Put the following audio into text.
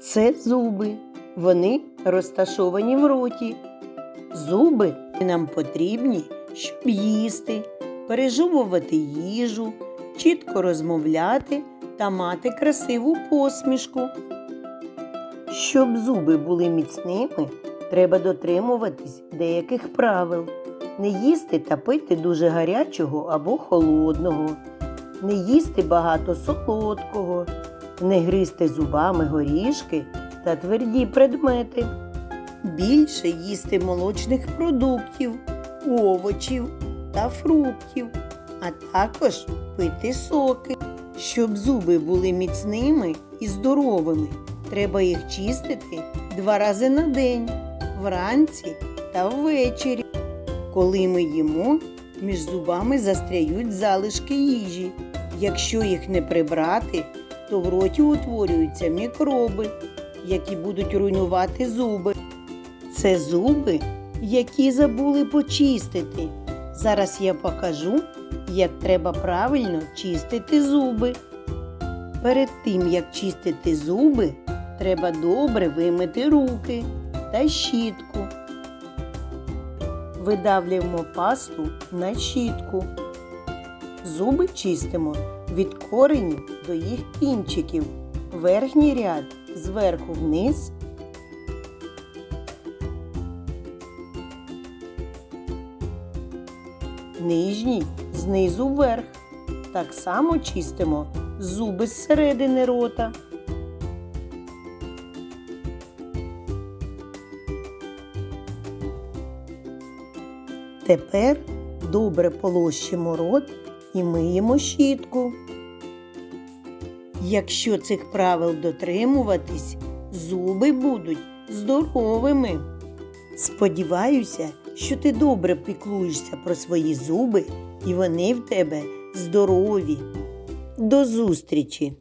Це зуби. Вони розташовані в роті. Зуби нам потрібні, щоб їсти, пережовувати їжу, чітко розмовляти та мати красиву посмішку. Щоб зуби були міцними, треба дотримуватись деяких правил. Не їсти та пити дуже гарячого або холодного, не їсти багато солодкого, не гризти зубами горішки та тверді предмети. Більше їсти молочних продуктів, овочів та фруктів, а також пити соки. Щоб зуби були міцними і здоровими, треба їх чистити два рази на день, вранці та ввечері. Коли ми їмо, між зубами застряють залишки їжі. Якщо їх не прибрати, то в роті утворюються мікроби, які будуть руйнувати зуби. Це зуби, які забули почистити. Зараз я покажу, як треба правильно чистити зуби. Перед тим, як чистити зуби, треба добре вимити руки та щітку. Видавлюємо пасту на щітку. Зуби чистимо від коренів до їх кінчиків. Верхній ряд зверху вниз. Нижній знизу вверх. Так само чистимо зуби зсередини рота. Тепер добре полощимо рот і миємо щітку. Якщо цих правил дотримуватись, зуби будуть здоровими. Сподіваюся, що ти добре піклуєшся про свої зуби і вони в тебе здорові. До зустрічі!